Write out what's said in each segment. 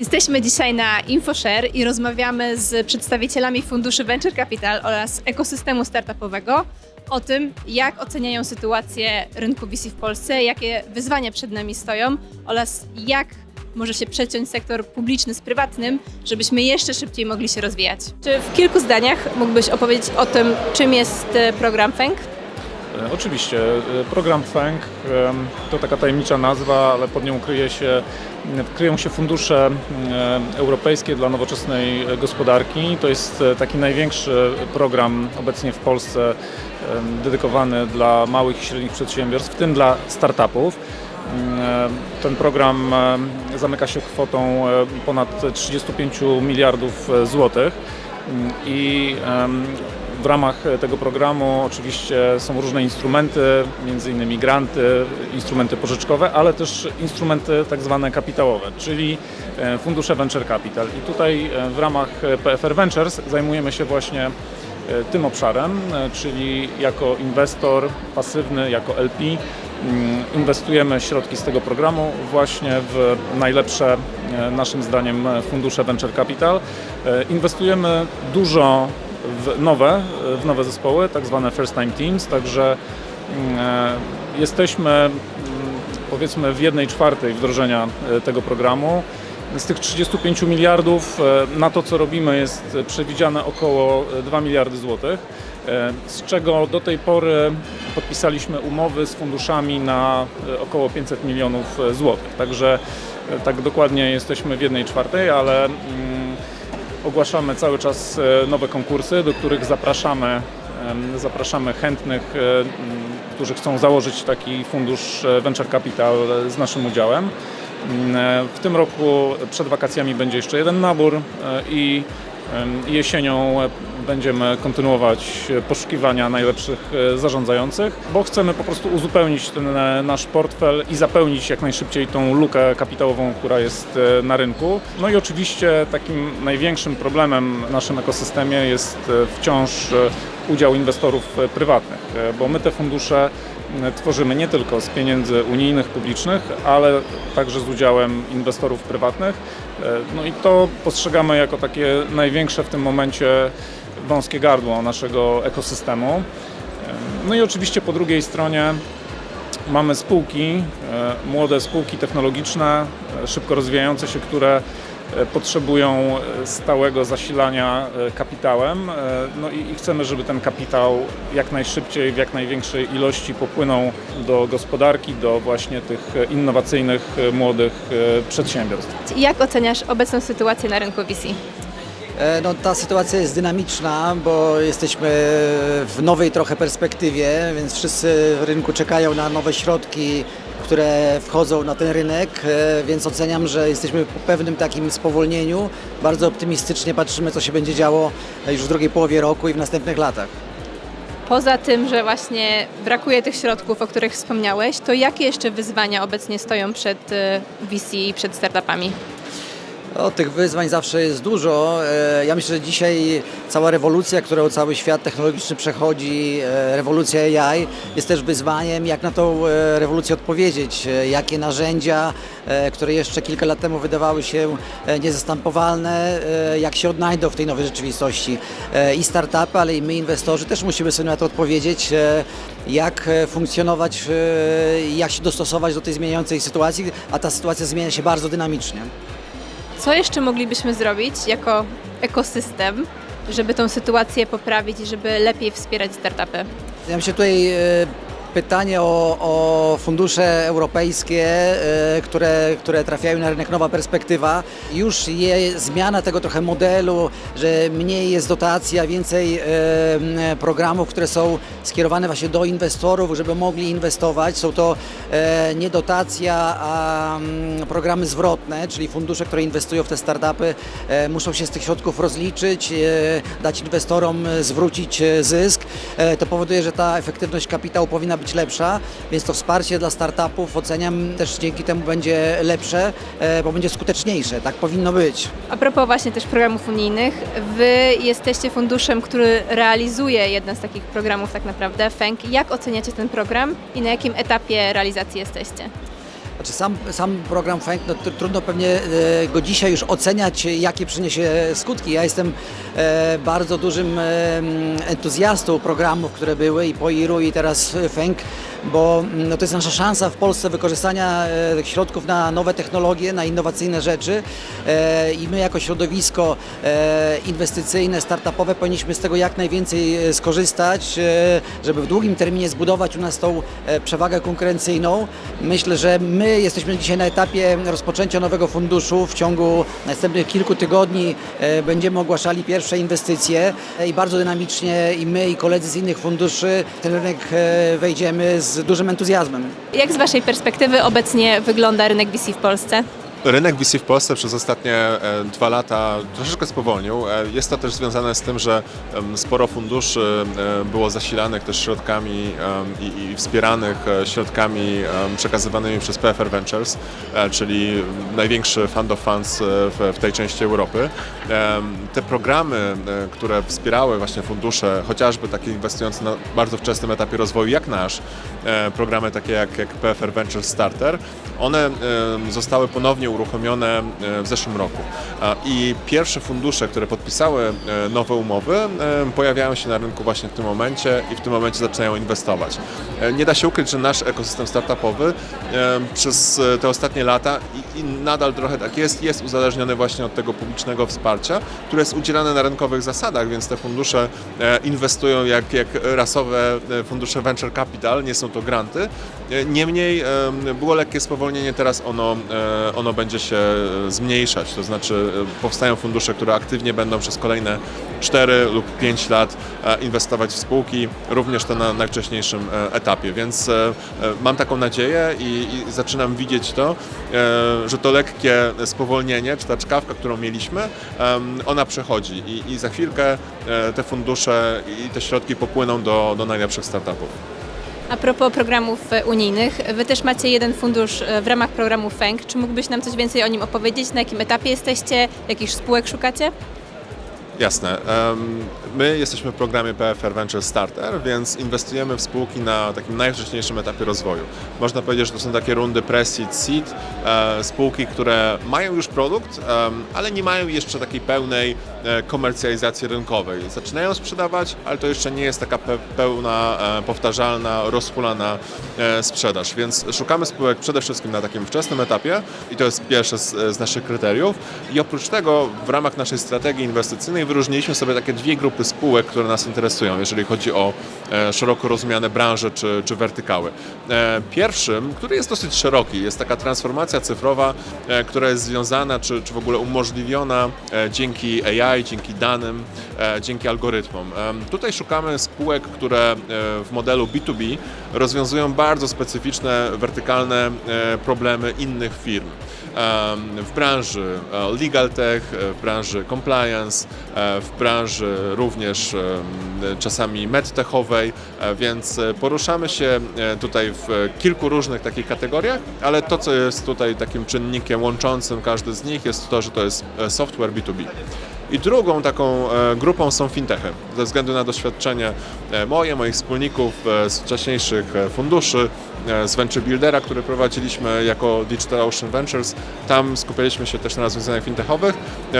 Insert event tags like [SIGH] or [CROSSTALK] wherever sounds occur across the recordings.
Jesteśmy dzisiaj na InfoShare i rozmawiamy z przedstawicielami funduszy Venture Capital oraz ekosystemu startupowego o tym, jak oceniają sytuację rynku VC w Polsce, jakie wyzwania przed nami stoją oraz jak może się przeciąć sektor publiczny z prywatnym, żebyśmy jeszcze szybciej mogli się rozwijać. Czy w kilku zdaniach mógłbyś opowiedzieć o tym, czym jest e, program FENG? E, Oczywiście. E, Program FANG em, to taka tajemnicza nazwa, ale pod nią kryje się, kryją się fundusze em, europejskie dla nowoczesnej e, gospodarki. To jest e, taki największy program obecnie w Polsce em, dedykowany dla małych i średnich przedsiębiorstw, w tym dla startupów. Ten program zamyka się kwotą e, ponad 35 miliardów e, złotych i w ramach tego programu oczywiście są różne instrumenty, między innymi granty, instrumenty pożyczkowe, ale też instrumenty tak zwane kapitałowe, czyli e, fundusze Venture Capital. I tutaj e, w ramach e, PFR Ventures zajmujemy się właśnie e, tym obszarem, e, czyli jako inwestor pasywny, jako LP mm, inwestujemy środki z tego programu właśnie w najlepsze e, naszym zdaniem e, fundusze Venture Capital. E, Inwestujemy dużo w nowe, w nowe zespoły, tak zwane first time teams, także mm, e, jesteśmy mm, powiedzmy w jednej czwartej wdrożenia e, tego programu. Z tych 35 miliardów e, na to, co robimy, jest przewidziane około 2 miliardy złotych, z czego do tej pory podpisaliśmy umowy z funduszami na około 500 milionów złotych. Także tak dokładnie jesteśmy w jednej czwartej, ale mm, ogłaszamy cały czas e, nowe konkursy, do których zapraszamy, zapraszamy chętnych, e, którzy chcą założyć taki fundusz e, Venture Capital z naszym udziałem. Mm, W tym roku przed wakacjami będzie jeszcze jeden nabór i jesienią będziemy kontynuować poszukiwania najlepszych e, zarządzających, bo chcemy po prostu uzupełnić ten e, nasz portfel i zapełnić jak najszybciej tą lukę kapitałową, która jest e, na rynku. No i oczywiście takim największym problemem w naszym ekosystemie jest wciąż udział inwestorów prywatnych, bo my te fundusze tworzymy nie tylko z pieniędzy unijnych, publicznych, ale także z udziałem inwestorów prywatnych. No i to postrzegamy jako takie największe w tym momencie wąskie gardło naszego ekosystemu. E, No i oczywiście po drugiej stronie mamy spółki, e, młode spółki technologiczne, e, szybko rozwijające się, które potrzebują stałego zasilania kapitałem. No i chcemy, żeby ten kapitał jak najszybciej, w jak największej ilości popłynął do gospodarki, do właśnie tych innowacyjnych, młodych przedsiębiorstw. Jak oceniasz obecną sytuację na rynku VC? E, No, ta sytuacja jest dynamiczna, bo jesteśmy w nowej trochę perspektywie, więc wszyscy w rynku czekają na nowe środki, które wchodzą na ten rynek, e, więc oceniam, że jesteśmy po pewnym takim spowolnieniu. Bardzo optymistycznie patrzymy, co się będzie działo już w drugiej połowie roku i w następnych latach. Poza tym, że właśnie brakuje tych środków, o których wspomniałeś, to jakie jeszcze wyzwania obecnie stoją przed e, VC i przed startupami? O, tych wyzwań zawsze jest dużo. E, Ja myślę, że dzisiaj cała rewolucja, którą cały świat technologiczny przechodzi, e, rewolucja AI, jest też wyzwaniem, jak na tą e, rewolucję odpowiedzieć. Jakie narzędzia, które jeszcze kilka lat temu wydawały się niezastępowalne, jak się odnajdą w tej nowej rzeczywistości. I startupy, ale i my, inwestorzy, też musimy sobie na to odpowiedzieć, jak funkcjonować, jak się dostosować do tej zmieniającej sytuacji, a ta sytuacja zmienia się bardzo dynamicznie. Co jeszcze moglibyśmy zrobić jako ekosystem, żeby tą sytuację poprawić i żeby lepiej wspierać startupy? Ja myślę tutaj e, pytanie o, o fundusze europejskie, e, które, które trafiają na rynek Nowa Perspektywa. Już je zmiana tego trochę modelu, że mniej jest dotacja, więcej e, programów, które są skierowane właśnie do inwestorów, żeby mogli inwestować. Są to e, nie dotacja, a programy zwrotne, czyli fundusze, które inwestują w te startupy, muszą się z tych środków rozliczyć, dać inwestorom zwrócić zysk. To powoduje, że ta efektywność kapitału powinna być lepsza, więc to wsparcie dla startupów oceniam też dzięki temu będzie lepsze, e, bo będzie skuteczniejsze. Tak powinno być. A propos właśnie też programów unijnych, Wy jesteście funduszem, który realizuje jeden z takich programów tak naprawdę, FENG. Jak oceniacie ten program i na jakim etapie realizacji jesteście? Znaczy sam, sam program FANK, no, tr- trudno pewnie e, go dzisiaj już oceniać, jakie przyniesie skutki. Ja jestem e, bardzo dużym e, entuzjastą programów, które były i po IRU i teraz FANK, bo no, to jest nasza szansa w Polsce wykorzystania środków na nowe technologie, na innowacyjne rzeczy i my jako środowisko inwestycyjne, startupowe powinniśmy z tego jak najwięcej skorzystać, żeby w długim terminie zbudować u nas tą przewagę konkurencyjną. Myślę, że my jesteśmy dzisiaj na etapie rozpoczęcia nowego funduszu. W ciągu następnych kilku tygodni e, będziemy ogłaszali pierwsze inwestycje e, i bardzo dynamicznie i my i koledzy z innych funduszy w ten rynek e, wejdziemy z dużym entuzjazmem. Jak z Waszej perspektywy obecnie wygląda rynek VC w Polsce? Rynek VC w Polsce przez ostatnie e, dwa lata troszeczkę spowolnił. E, Jest to też związane z tym, że sporo funduszy e, było zasilanych też środkami i, wspieranych środkami przekazywanymi przez PFR Ventures, czyli największy fund of funds w, tej części Europy. Te programy, które wspierały właśnie fundusze, chociażby takie inwestujące na bardzo wczesnym etapie rozwoju jak nasz, programy takie jak, PFR Ventures Starter, one zostały ponownie uruchomione e, w zeszłym roku. I pierwsze fundusze, które podpisały e, nowe umowy, e, pojawiają się na rynku właśnie w tym momencie i w tym momencie zaczynają inwestować. Nie da się ukryć, że nasz ekosystem startupowy przez te ostatnie lata i, nadal trochę tak jest, jest uzależniony właśnie od tego publicznego wsparcia, które jest udzielane na rynkowych zasadach, więc te fundusze inwestują jak, jak rasowe fundusze venture capital, nie są to granty. Niemniej było lekkie spowolnienie, teraz ono, ono będzie się e, zmniejszać, to znaczy e, powstają fundusze, które aktywnie będą przez kolejne 4 lub 5 lat e, inwestować w spółki, również to na najwcześniejszym etapie, więc mam taką nadzieję i, i zaczynam widzieć to, że to lekkie spowolnienie, czy ta czkawka, którą mieliśmy, ona przechodzi i, i za chwilkę te fundusze i te środki popłyną do, do najlepszych startupów. A propos programów e, unijnych, Wy też macie jeden fundusz e, w ramach programu FENG. Czy mógłbyś nam coś więcej o nim opowiedzieć? Na jakim etapie jesteście? Jakich spółek szukacie? Jasne. My jesteśmy w programie PFR Venture Starter, więc inwestujemy w spółki na takim najwcześniejszym etapie rozwoju. Można powiedzieć, że to są takie rundy pre-seed, seed, e, spółki, które mają już produkt, em, ale nie mają jeszcze takiej pełnej e, komercjalizacji rynkowej. Zaczynają sprzedawać, ale to jeszcze nie jest taka pe- pełna, e, powtarzalna, rozhulana e, sprzedaż, więc szukamy spółek przede wszystkim na takim wczesnym etapie i to jest pierwsze z naszych kryteriów. I oprócz tego w ramach naszej strategii inwestycyjnej wyróżniliśmy sobie takie dwie grupy spółek, które nas interesują, jeżeli chodzi o e, szeroko rozumiane branże czy, czy wertykały. E, pierwszym, który jest dosyć szeroki, jest taka transformacja cyfrowa, e, która jest związana czy, czy w ogóle umożliwiona dzięki AI, dzięki danym, dzięki algorytmom. Tutaj szukamy spółek, które w modelu B2B rozwiązują bardzo specyficzne, wertykalne problemy innych firm w branży legal tech, w branży compliance, w branży również em, czasami medtechowej, e, więc e, poruszamy się e, tutaj w kilku różnych takich kategoriach, ale to, co jest tutaj takim czynnikiem łączącym każdy z nich jest to, że to jest software B2B. I drugą taką e, grupą są fintechy. Ze względu na doświadczenie e, moje, moich wspólników e, z wcześniejszych funduszy, z Venture Buildera, który prowadziliśmy jako Digital Ocean Ventures. Tam skupialiśmy się też na rozwiązaniach fintechowych.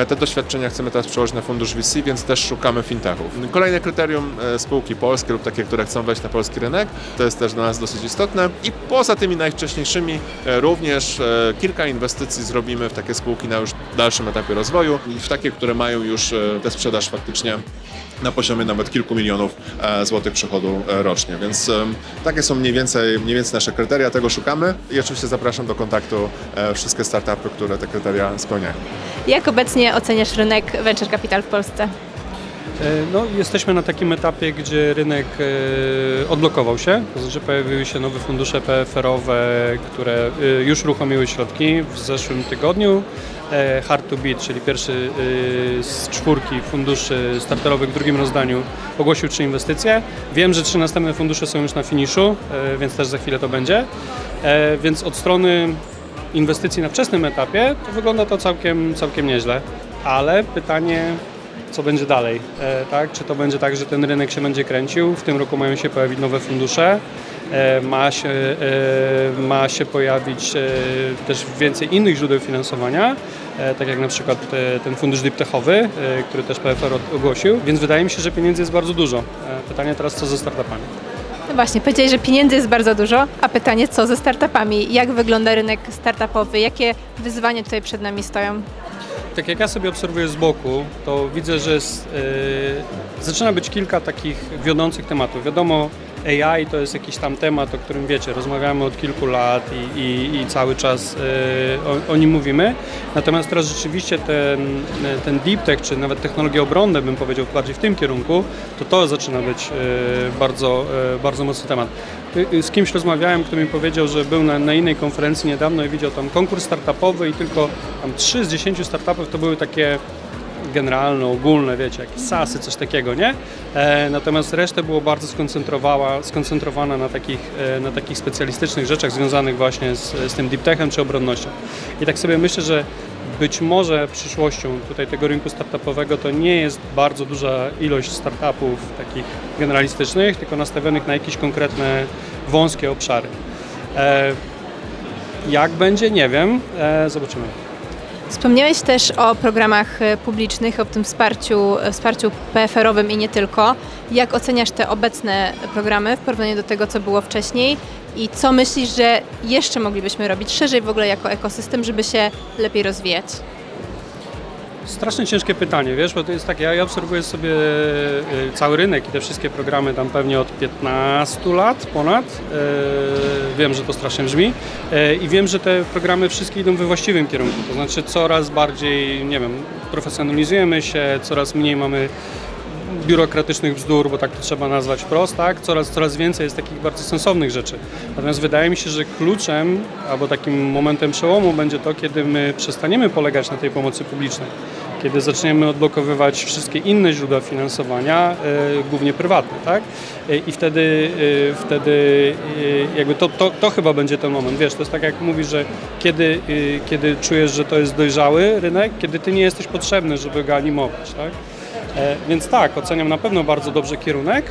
Te doświadczenia chcemy teraz przełożyć na fundusz VC, więc też szukamy fintechów. Kolejne kryterium spółki polskie lub takie, które chcą wejść na polski rynek. To jest też dla nas dosyć istotne. I poza tymi najwcześniejszymi również kilka inwestycji zrobimy w takie spółki na już dalszym etapie rozwoju i w takie, które mają już e, tę sprzedaż faktycznie na poziomie nawet kilku milionów e, złotych przychodu e, rocznie. Więc takie są mniej więcej, mniej więcej nasze kryteria, tego szukamy i oczywiście zapraszam do kontaktu wszystkie startupy, które te kryteria spełniają. Jak obecnie oceniasz rynek Venture Capital w Polsce? No, jesteśmy na takim etapie, gdzie rynek odblokował się, to znaczy pojawiły się nowe fundusze PFR-owe, które już uruchomiły środki w zeszłym tygodniu. E, Hard to Beat, czyli pierwszy e, z czwórki funduszy starterowych w drugim rozdaniu ogłosił trzy inwestycje. Wiem, że trzy następne fundusze są już na finiszu, e, więc też za chwilę to będzie. Więc od strony inwestycji na wczesnym etapie to wygląda to całkiem, całkiem nieźle. Ale pytanie, co będzie dalej, tak? Czy to będzie tak, że ten rynek się będzie kręcił? W tym roku mają się pojawić nowe fundusze. ma się, ma się pojawić też więcej innych źródeł finansowania, tak jak na przykład e, ten fundusz diptechowy, e, który też PFR ogłosił, więc wydaje mi się, że pieniędzy jest bardzo dużo. E, Pytanie teraz, co ze startupami? No właśnie, powiedziałeś, że pieniędzy jest bardzo dużo, a pytanie co ze startupami? Jak wygląda rynek startupowy? Jakie wyzwania tutaj przed nami stoją? Tak jak ja sobie obserwuję z boku, to widzę, że jest, e, zaczyna być kilka takich wiodących tematów. Wiadomo, AI to jest jakiś tam temat, o którym wiecie, rozmawiamy od kilku lat i, i, i cały czas e, o, o nim mówimy. Natomiast teraz rzeczywiście ten, ten deep tech, czy nawet technologie obronne, bym powiedział bardziej w tym kierunku, to to zaczyna być e, bardzo, e, bardzo mocny temat. Y, Z kimś rozmawiałem, kto mi powiedział, że był na, na innej konferencji niedawno i widział tam konkurs startupowy i tylko tam 3 z 10 startupów to były takie generalne, ogólne, wiecie, jakieś sasy, coś takiego, nie? E, natomiast resztę było bardzo skoncentrowała, skoncentrowana na takich, e, na takich specjalistycznych rzeczach związanych właśnie z, z tym deep techem czy obronnością. I tak sobie myślę, że być może przyszłością tutaj tego rynku startupowego to nie jest bardzo duża ilość startupów takich generalistycznych, tylko nastawionych na jakieś konkretne wąskie obszary. E, jak będzie, nie wiem, e, zobaczymy. Wspomniałeś też o programach e, publicznych, o tym wsparciu, e, wsparciu PFR-owym i nie tylko. Jak oceniasz te obecne programy w porównaniu do tego, co było wcześniej? I co myślisz, że jeszcze moglibyśmy robić szerzej w ogóle jako ekosystem, żeby się lepiej rozwijać? Strasznie ciężkie pytanie, wiesz, bo to jest tak, ja, obserwuję sobie y, cały rynek i te wszystkie programy tam pewnie od 15 lat ponad. Y, wiem, że to strasznie brzmi y, i wiem, że te programy wszystkie idą we właściwym kierunku, to znaczy coraz bardziej, nie wiem, profesjonalizujemy się, coraz mniej mamy biurokratycznych bzdur, bo tak to trzeba nazwać wprost, tak? Coraz, coraz więcej jest takich bardzo sensownych rzeczy. Natomiast wydaje mi się, że kluczem albo takim momentem przełomu będzie to, kiedy my przestaniemy polegać na tej pomocy publicznej. Kiedy zaczniemy odblokowywać wszystkie inne źródła finansowania, e, głównie prywatne, tak? E, I wtedy, e, wtedy jakby to, to, to chyba będzie ten moment. Wiesz, to jest tak jak mówisz, że kiedy, kiedy czujesz, że to jest dojrzały rynek, kiedy ty nie jesteś potrzebny, żeby go animować, tak? E, Więc tak, oceniam na pewno bardzo dobrze kierunek,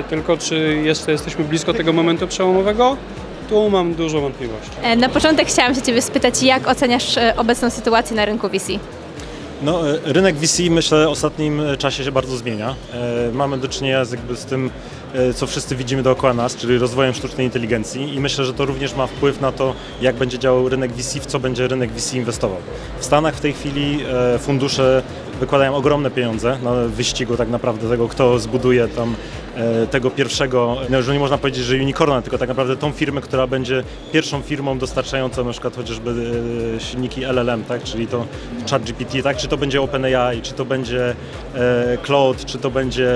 e, tylko czy jeszcze jesteśmy blisko tego momentu przełomowego? Tu mam dużo wątpliwości. E, Na początek chciałam się Ciebie spytać, jak oceniasz obecną sytuację na rynku VC? No, rynek VC myślę w ostatnim czasie się bardzo zmienia. Mamy do czynienia z, jakby z tym, co wszyscy widzimy dookoła nas, czyli rozwojem sztucznej inteligencji i myślę, że to również ma wpływ na to, jak będzie działał rynek VC, w co będzie rynek VC inwestował. W Stanach w tej chwili fundusze wykładają ogromne pieniądze na wyścigu tak naprawdę tego, kto zbuduje tam e, tego pierwszego, no już nie można powiedzieć, że unicorna, tylko tak naprawdę tą firmę, która będzie pierwszą firmą dostarczającą na przykład chociażby e, silniki LLM, tak, czyli to ChatGPT, tak, czy to będzie OpenAI, czy to będzie e, Cloud, czy to będzie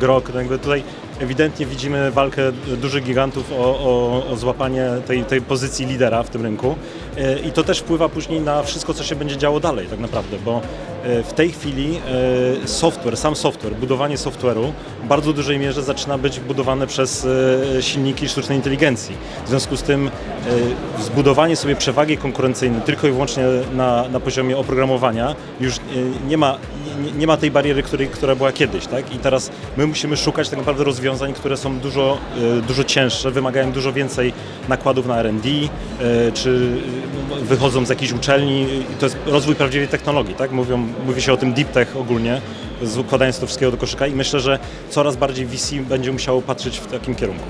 Grok, no jakby tutaj ewidentnie widzimy walkę dużych gigantów o, o, o złapanie tej, tej pozycji lidera w tym rynku E, i to też wpływa później na wszystko, co się będzie działo dalej tak naprawdę, bo e, w tej chwili e, software, sam software, budowanie software'u w bardzo dużej mierze zaczyna być budowane przez silniki sztucznej inteligencji. W związku z tym zbudowanie sobie przewagi konkurencyjnej tylko i wyłącznie na, na poziomie oprogramowania już nie ma, nie, ma tej bariery, której, która była kiedyś. Tak? I teraz my musimy szukać tak naprawdę rozwiązań, które są dużo, e, dużo cięższe, wymagają dużo więcej nakładów na R&D, e, czy e, wychodzą z jakiejś uczelni. To jest rozwój prawdziwej technologii. Tak? Mówią, mówi się o tym deep tech ogólnie, składając to wszystkiego do koszyka i myślę, że coraz bardziej VC będzie musiało patrzeć w takim kierunku.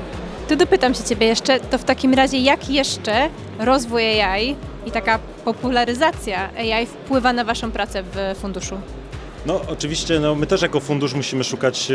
To dopytam się Ciebie jeszcze, to w takim razie jak jeszcze rozwój AI i taka popularyzacja AI wpływa na Waszą pracę w funduszu? No oczywiście no, my też jako fundusz musimy szukać e,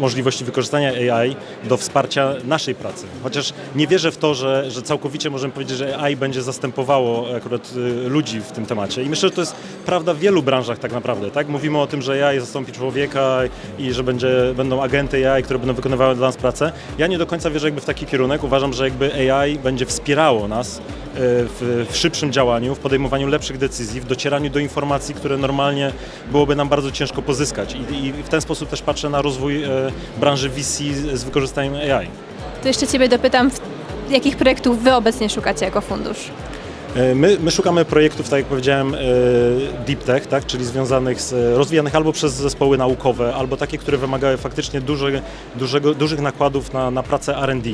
możliwości wykorzystania AI do wsparcia naszej pracy. Chociaż nie wierzę w to, że, że całkowicie możemy powiedzieć, że AI będzie zastępowało akurat e, ludzi w tym temacie. I myślę, że to jest prawda w wielu branżach tak naprawdę. Tak? Mówimy o tym, że AI zastąpi człowieka i że będzie, będą agenty AI, które będą wykonywały dla nas pracę. Ja nie do końca wierzę jakby w taki kierunek. Uważam, że jakby AI będzie wspierało nas w, w szybszym działaniu, w podejmowaniu lepszych decyzji, w docieraniu do informacji, które normalnie byłoby nam bardzo ciężko pozyskać. I, i w ten sposób też patrzę na rozwój e, branży VC z, wykorzystaniem AI. To jeszcze Ciebie dopytam, jakich projektów Wy obecnie szukacie jako fundusz? E, My, my szukamy projektów, tak jak powiedziałem, e, deep tech, tak, czyli związanych z rozwijanych albo przez zespoły naukowe, albo takie, które wymagały faktycznie duże, dużego, dużych nakładów na, na pracę R&D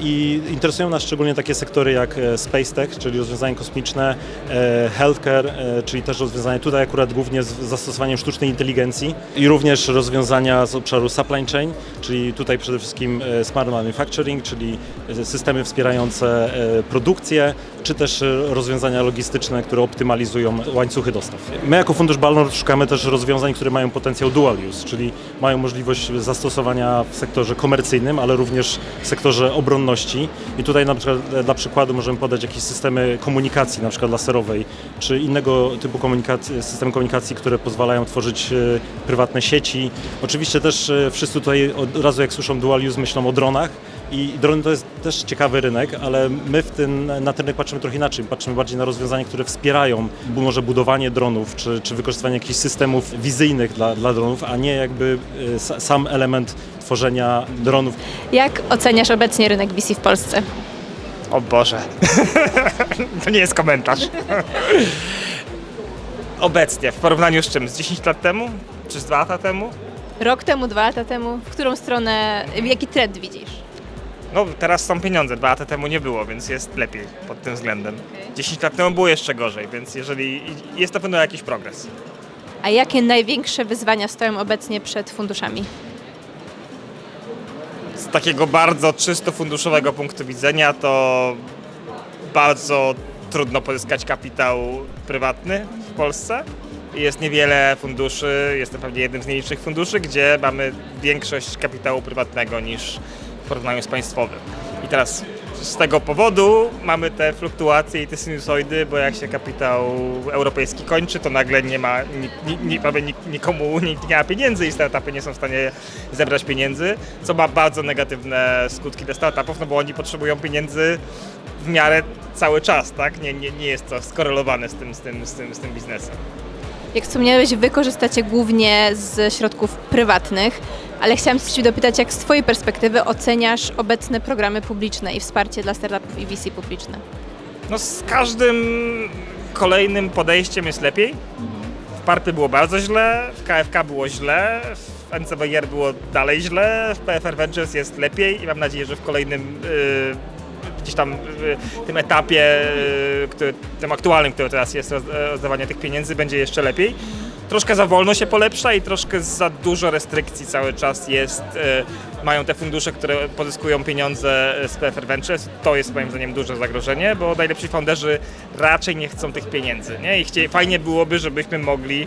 i interesują nas szczególnie takie sektory jak e, space tech, czyli rozwiązania kosmiczne, e, healthcare, e, czyli też rozwiązania tutaj akurat głównie z zastosowaniem sztucznej inteligencji i również rozwiązania z obszaru supply chain, czyli tutaj przede wszystkim e, smart manufacturing, czyli e, systemy wspierające e, produkcję, czy też e, rozwiązania logistyczne, które optymalizują łańcuchy dostaw. My jako Fundusz Balnor szukamy też rozwiązań, które mają potencjał dual use, czyli mają możliwość zastosowania w sektorze komercyjnym, ale również w sektorze obronności. I tutaj na przykład e, dla przykładu możemy podać jakieś systemy komunikacji, na przykład laserowej, czy innego typu komunikacji, systemy komunikacji, które pozwalają tworzyć e, prywatne sieci. Oczywiście też wszyscy tutaj od razu jak słyszą dual use myślą o dronach, i drony to jest też ciekawy rynek, ale my w ten, na ten rynek patrzymy trochę inaczej. Patrzymy bardziej na rozwiązania, które wspierają może budowanie dronów, czy, czy wykorzystywanie jakichś systemów wizyjnych dla, dla dronów, a nie jakby y, sa- sam element tworzenia dronów. Jak oceniasz obecnie rynek VC w Polsce? O Boże. [LAUGHS] to nie jest komentarz. [LAUGHS] Obecnie, w porównaniu z czym? Z 10 lat temu? Czy z 2 lata temu? Rok temu, dwa lata temu? W którą stronę, jaki trend widzisz? No teraz są pieniądze, 2 lata temu nie było, więc jest lepiej pod tym względem. 10 lat temu było jeszcze gorzej, więc jeżeli jest na pewno jakiś progres. A jakie największe wyzwania stoją obecnie przed funduszami? Z takiego bardzo czysto funduszowego punktu widzenia to bardzo trudno pozyskać kapitał prywatny w Polsce. Jest niewiele funduszy, jestem pewnie jednym z nielicznych funduszy, gdzie mamy większość kapitału prywatnego niż w porównaniu z państwowym. I teraz z tego powodu mamy te fluktuacje i te sinusoidy, bo jak się kapitał europejski kończy, to nagle nie ma, ni, ni, nik- nikomu nikt [LAUGHS] nie ma pieniędzy i startupy nie są w stanie zebrać pieniędzy, co ma bardzo negatywne skutki dla startupów, no bo oni potrzebują pieniędzy w miarę cały czas, tak? Nie, nie, nie jest to skorelowane z tym, z, tym, z, tym, z tym biznesem. Jak wspomniałeś, wy korzystacie głównie z środków prywatnych, ale chciałam się dopytać, jak z Twojej perspektywy oceniasz obecne programy publiczne i wsparcie dla startupów i VC publiczne? No z każdym kolejnym podejściem jest lepiej. W Parpy było bardzo źle, w KFK było źle, w NCBR było dalej źle, w PFR Ventures jest lepiej i mam nadzieję, że w kolejnym y, gdzieś tam y, tym etapie, y, który, tym aktualnym, który teraz jest roz- rozdawania tych pieniędzy, będzie jeszcze lepiej. Troszkę za wolno się polepsza i troszkę za dużo restrykcji cały czas jest. y, Mają te fundusze, które pozyskują pieniądze z PFR Ventures. To jest moim zdaniem duże zagrożenie, bo najlepsi founderzy raczej nie chcą tych pieniędzy. Nie? I fajnie byłoby, żebyśmy mogli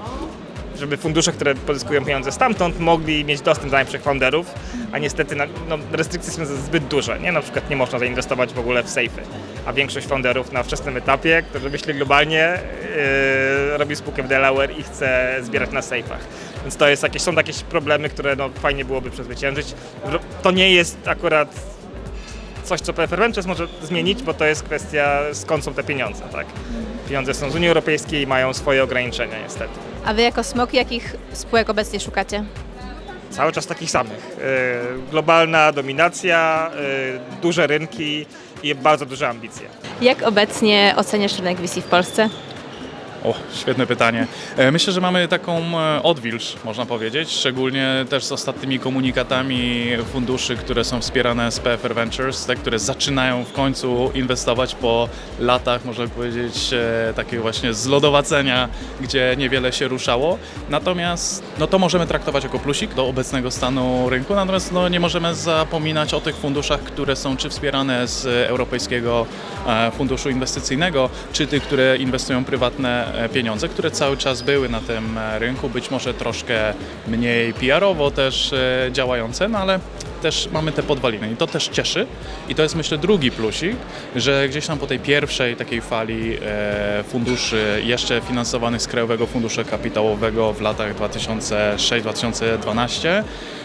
żeby fundusze, które pozyskują pieniądze stamtąd, mogli mieć dostęp do najlepszych founderów, a niestety na- no, restrykcje są zbyt duże. Nie? Na przykład nie można zainwestować w ogóle w safe'y, a większość founderów na wczesnym etapie, którzy myśli globalnie, yy, robi spółkę w Delaware i chce zbierać na safe'ach. Więc to jest jakieś, są jakieś problemy, które no, fajnie byłoby przezwyciężyć. To nie jest akurat coś, co Ventures może zmienić, bo to jest kwestia skąd są te pieniądze. Tak? Pieniądze są z Unii Europejskiej i mają swoje ograniczenia niestety. A Wy jako SMOK jakich spółek obecnie szukacie? Cały czas takich samych. Yy, Globalna dominacja, yy, duże rynki i bardzo duże ambicje. Jak obecnie oceniasz rynek VC w Polsce? O, świetne pytanie. E, Myślę, że mamy taką e, odwilż, można powiedzieć, szczególnie też z ostatnimi komunikatami funduszy, które są wspierane z PFR Ventures, te, które zaczynają w końcu inwestować po latach, można powiedzieć, e, takiego właśnie zlodowacenia, gdzie niewiele się ruszało. Natomiast no to możemy traktować jako plusik do obecnego stanu rynku, natomiast no, nie możemy zapominać o tych funduszach, które są czy wspierane z Europejskiego Funduszu Inwestycyjnego, czy tych, które inwestują prywatne pieniądze, które cały czas były na tym e, rynku, być może troszkę mniej PR-owo też e, działające, no ale też mamy te podwaliny i to też cieszy. I to jest myślę drugi plusik, że gdzieś tam po tej pierwszej takiej fali e, funduszy jeszcze finansowanych z Krajowego Funduszu Kapitałowego w latach 2006-2012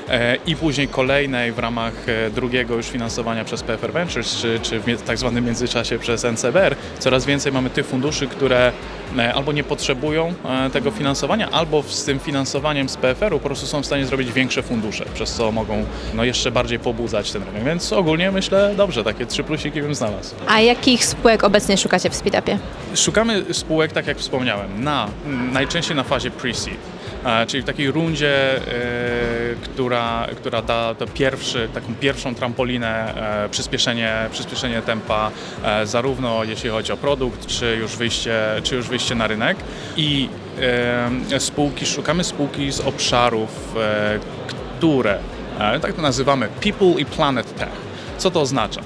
e, i później kolejnej w ramach e, drugiego już finansowania przez PFR Ventures, czy, czy w tak zwanym międzyczasie przez NCBR, coraz więcej mamy tych funduszy, które e, albo nie potrzebują e, tego finansowania, albo z tym finansowaniem z PFR-u po prostu są w stanie zrobić większe fundusze, przez co mogą no, jeszcze bardziej pobudzać ten rynek. Więc ogólnie myślę, dobrze, takie trzy plusiki bym znalazł. A jakich spółek obecnie szukacie w Speedupie? Szukamy spółek, tak jak wspomniałem, na, najczęściej na fazie pre-seed, e, czyli w takiej rundzie, e, która, która da to pierwszy, taką pierwszą trampolinę, e, przyspieszenie, przyspieszenie tempa, e, zarówno jeśli chodzi o produkt, czy już wyjście, czy już wyjście na rynek. I e, spółki, szukamy spółki z obszarów, e, które, e, tak to nazywamy, People i Planet Tech. Co to oznacza?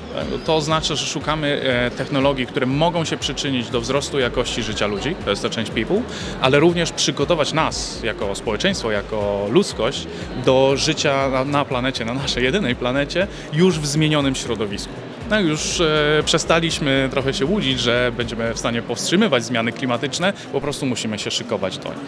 To oznacza, że szukamy e, technologii, które mogą się przyczynić do wzrostu jakości życia ludzi, to jest ta część people, ale również przygotować nas jako społeczeństwo, jako ludzkość do życia na, na planecie, na naszej jedynej planecie, już w zmienionym środowisku. No już e, przestaliśmy trochę się łudzić, że będziemy w stanie powstrzymywać zmiany klimatyczne, po prostu musimy się szykować do nich.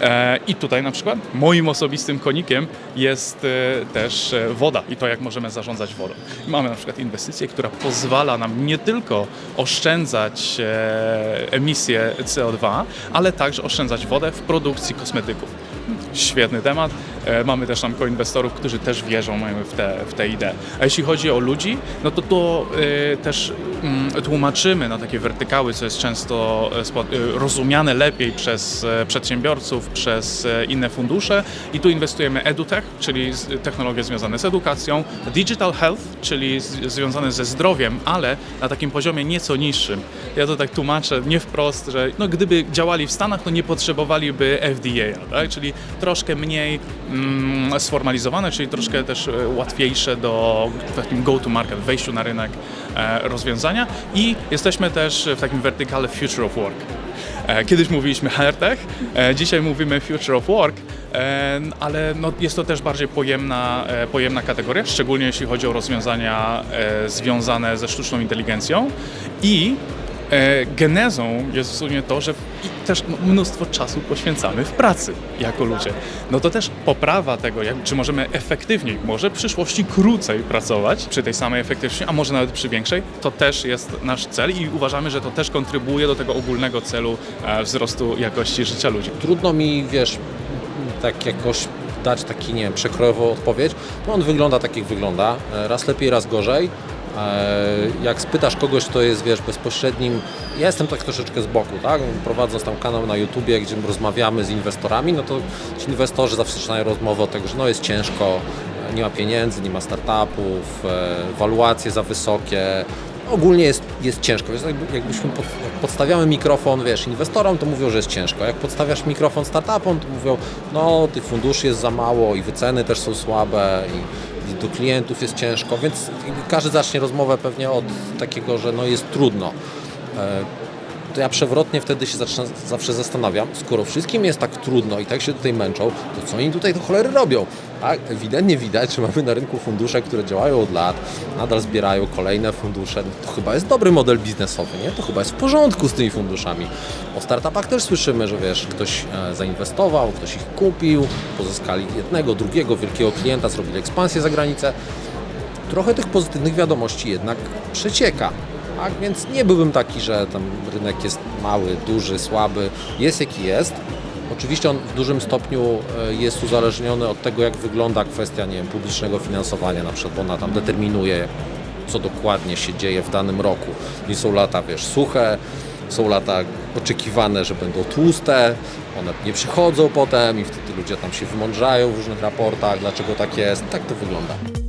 E, I tutaj na przykład moim osobistym konikiem jest e, też woda i to, jak możemy zarządzać wodą. Mamy na przykład inwestycję, która pozwala nam nie tylko oszczędzać emisję CO2, ale także oszczędzać wodę w produkcji kosmetyków. Świetny temat. E, Mamy też tam koinwestorów, którzy też wierzą w te, w te idee. A jeśli chodzi o ludzi, no to to e, też mm, tłumaczymy na takie wertykały, co jest często e, rozumiane lepiej przez przedsiębiorców, przez inne fundusze. I tu inwestujemy edutech, czyli technologie związane z edukacją, digital health, czyli związane ze zdrowiem, ale na takim poziomie nieco niższym. Ja to tak tłumaczę nie wprost, że no, gdyby działali w Stanach, to nie potrzebowaliby FDA, tak? czyli troszkę mniej mm, sformalizowane, czyli troszkę też e, łatwiejsze do takim go-to-market, wejściu na rynek e, rozwiązania i jesteśmy też w takim wertykale Future of Work. E, Kiedyś mówiliśmy HealthTech, e, dzisiaj mówimy Future of Work, e, ale no jest to też bardziej pojemna, pojemna kategoria, szczególnie jeśli chodzi o rozwiązania związane ze sztuczną inteligencją i genezą jest w sumie to, że też mnóstwo czasu poświęcamy w pracy jako ludzie. No to też poprawa tego, jak, czy możemy efektywniej, może w przyszłości krócej pracować przy tej samej efektywności, a może nawet przy większej, to też jest nasz cel i uważamy, że to też kontrybuje do tego ogólnego celu e, wzrostu jakości życia ludzi. Trudno mi, wiesz, tak jakoś dać taki, nie wiem, przekrojową odpowiedź. No on wygląda tak, jak wygląda. E, Raz lepiej, raz gorzej. E, Jak spytasz kogoś, kto jest, wiesz, bezpośrednim, ja jestem tak troszeczkę z boku, tak? Prowadząc tam kanał na YouTubie, gdzie rozmawiamy z inwestorami, no to ci inwestorzy zawsze zaczynają rozmowę o tego, że no jest ciężko, nie ma pieniędzy, nie ma startupów, e, waluacje za wysokie, ogólnie jest, jest ciężko. Jakby, jakbyśmy pod, jak podstawiamy mikrofon, wiesz, inwestorom, to mówią, że jest ciężko. Jak podstawiasz mikrofon startupom, to mówią, no tych funduszy jest za mało i wyceny też są słabe i do klientów jest ciężko, więc każdy zacznie rozmowę pewnie od takiego, że no jest trudno. To ja przewrotnie wtedy się zaczyna, zawsze zastanawiam, skoro wszystkim jest tak trudno i tak się tutaj męczą, to co oni tutaj do cholery robią? Tak, ewidentnie widać, że mamy na rynku fundusze, które działają od lat, nadal zbierają kolejne fundusze. To chyba jest dobry model biznesowy, nie? To chyba jest w porządku z tymi funduszami. O startupach też słyszymy, że wiesz, ktoś e, zainwestował, ktoś ich kupił, pozyskali jednego, drugiego wielkiego klienta, zrobili ekspansję za granicę. Trochę tych pozytywnych wiadomości jednak przecieka. Tak, więc nie byłbym taki, że tam rynek jest mały, duży, słaby. Jest jaki jest. Oczywiście on w dużym stopniu e, jest uzależniony od tego, jak wygląda kwestia nie wiem, publicznego finansowania, na przykład, bo ona tam determinuje, co dokładnie się dzieje w danym roku. I są lata, wiesz, suche, są lata oczekiwane, że będą tłuste, one nie przychodzą potem i wtedy ludzie tam się wymądrzają w różnych raportach, dlaczego tak jest. Tak to wygląda.